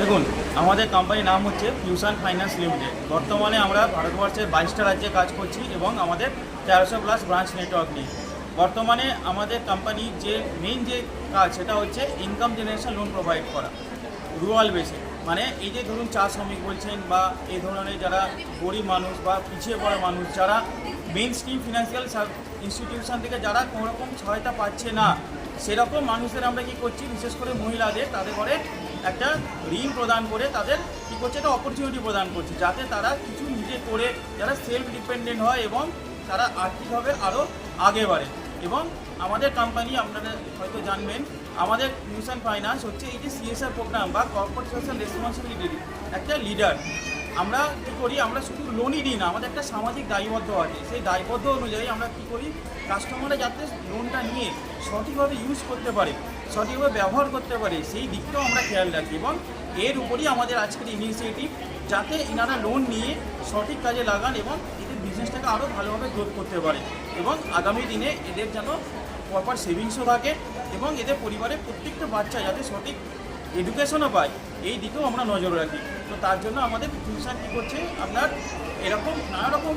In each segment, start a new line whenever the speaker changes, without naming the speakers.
দেখুন, আমাদের কোম্পানির নাম হচ্ছে ফিউশন ফাইন্যান্স লিমিটেড বর্তমানে আমরা ভারতবর্ষের বাইশটা রাজ্যে কাজ করছি এবং আমাদের তেরোশো প্লাস ব্রাঞ্চ নেটওয়ার্ক নিয়ে বর্তমানে আমাদের কোম্পানির যে মেইন যে কাজ, সেটা হচ্ছে ইনকাম জেনারেশন লোন প্রোভাইড করা রুরাল বেসে মানে এই যে ধরুন চা শ্রমিক বলছেন বা এই ধরনের যারা গরিব মানুষ বা পিছিয়ে পড়া মানুষ, যারা মেন স্ট্রিম ফিনান্সিয়াল ইনস্টিটিউশন থেকে যারা কোনো রকম সহায়তা পাচ্ছে না, সেরকম মানুষদের আমরা কি করছি? বিশেষ করে মহিলাদের, তাদের করে একটা ঋণ প্রদান করে তাদের কী করছে? একটা অপরচুনিটি প্রদান করছে, যাতে তারা কিছু নিজে করে, যারা সেলফ ডিপেন্ডেন্ট হয় এবং তারা আর্থিকভাবে আরও আগে বাড়ে। এবং আমাদের কোম্পানি আপনারা হয়তো জানবেন, আমাদের মিশন ফাইন্যান্স হচ্ছে এই যে সিএসআর প্রোগ্রাম বা কর্পোরেট সোশ্যাল রেসপন্সিবিলিটির একটা লিডার আমরা কী করি? আমরা শুধু লোনই দিই না, আমাদের একটা সামাজিক দায়বদ্ধ আছে। সেই দায়বদ্ধ অনুযায়ী আমরা কী করি? কাস্টমাররা যাতে লোনটা নিয়ে সঠিকভাবে ইউজ করতে পারে, সঠিকভাবে ব্যবহার করতে পারে, সেই দিকটাও আমরা খেয়াল রাখি এবং এর উপরই আমাদের আজকের ইনিশিয়েটিভ যাতে এনারা লোন নিয়ে সঠিক কাজে লাগান এবং এদের বিজনেসটাকে আরও ভালোভাবে গ্রোথ করতে পারে। এবং আগামী দিনে এদের যেন প্রপার সেভিংসও থাকে এবং এদের পরিবারের প্রত্যেকটা বাচ্চা যাতে সঠিক এডুকেশনও পায়, এই দিকেও আমরা নজর রাখি। তো তার জন্য আমাদের টিউশন কী করছে, আপনার এরকম নানা রকম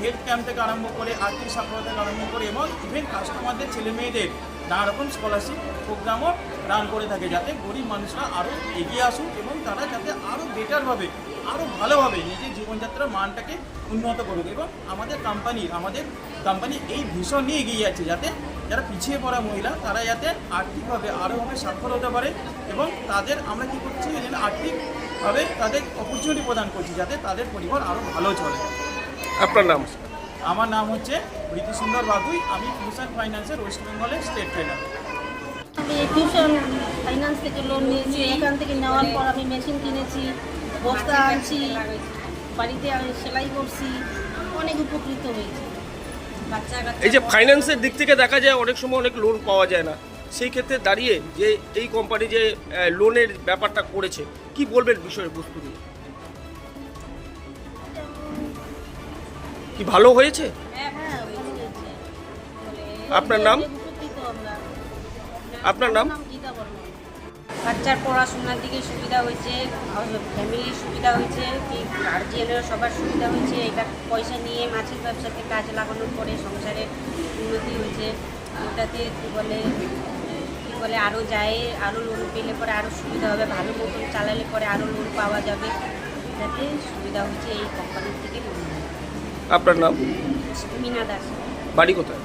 হেলথ ক্যাম্প থেকে আরম্ভ করে, আর্থিক সাফল্য থেকে আরম্ভ করে, এবং ইভেন কাস্টমারদের ছেলে মেয়েদের নানা রকম স্কলারশিপ প্রোগ্রামও রান করে থাকে যাতে গরিব মানুষরা আরও এগিয়ে আসুক এবং তারা যাতে আরও বেটারভাবে আরও ভালোভাবে নিজের জীবনযাত্রার মানটাকে উন্নত করুক। এবং আমাদের কোম্পানির আমাদের কোম্পানি এই ভীষণ নিয়ে এগিয়ে যাচ্ছে যাতে যারা পিছিয়ে পড়া মহিলা, তারা যাতে আর্থিকভাবে আরোভাবে স্বাক্ষর হতে পারে এবং তাদের আমরা কী করছি আর্থিকভাবে তাদের অপরচুনিটি প্রদান করছি যাতে তাদের পরিবার আরও ভালো চলে।
আপনার নাম?
আমার নাম হচ্ছে রীতি সুন্দর বাগুই আমি ফিউশন ফাইন্যান্সের ওয়েস্ট বেঙ্গলের স্টেট ট্রেনার
আমি টিউশন ফাইন্যান্স থেকে লোন নিয়েছি এখান থেকে নেওয়ার পর আমি মেশিন কিনেছি বস্তা আনছি বাড়িতে আমি সেলাই করছি অনেক উপকৃত হয়েছি।
এই যে ফাইন্যান্সের দিক থেকে দেখা যায় অনেক সময় অনেক লোন পাওয়া যায় না। সেই ক্ষেত্রে দাঁড়িয়ে যে এই কোম্পানি যে লোনের ব্যাপারটা করেছে কি বলবেন বিষয়ের বস্তু নিয়ে কি ভালো হয়েছে?
হ্যাঁ ভালো হয়েছে।
আপনার নাম? আপনার নাম?
বাচ্চার পড়াশোনার দিকে সুবিধা হয়েছে ফ্যামিলির সুবিধা হয়েছে কি গার্জিয়ানের সবার সুবিধা হয়েছে এটা পয়সা নিয়ে মাছের ব্যবসাতে কাজে লাগানোর পরে সংসারের উন্নতি হয়েছে। ওটাতে কী বলে কী বলে আরও যায় আরও লোন পেলে পরে আরও সুবিধা হবে ভালো মতন চালালে পরে আরও লোন পাওয়া যাবে। যাতে সুবিধা হচ্ছে এই কোম্পানির থেকে। লোন
আপনার নাম?
মিনা দাস।
বাড়ি কোথায়?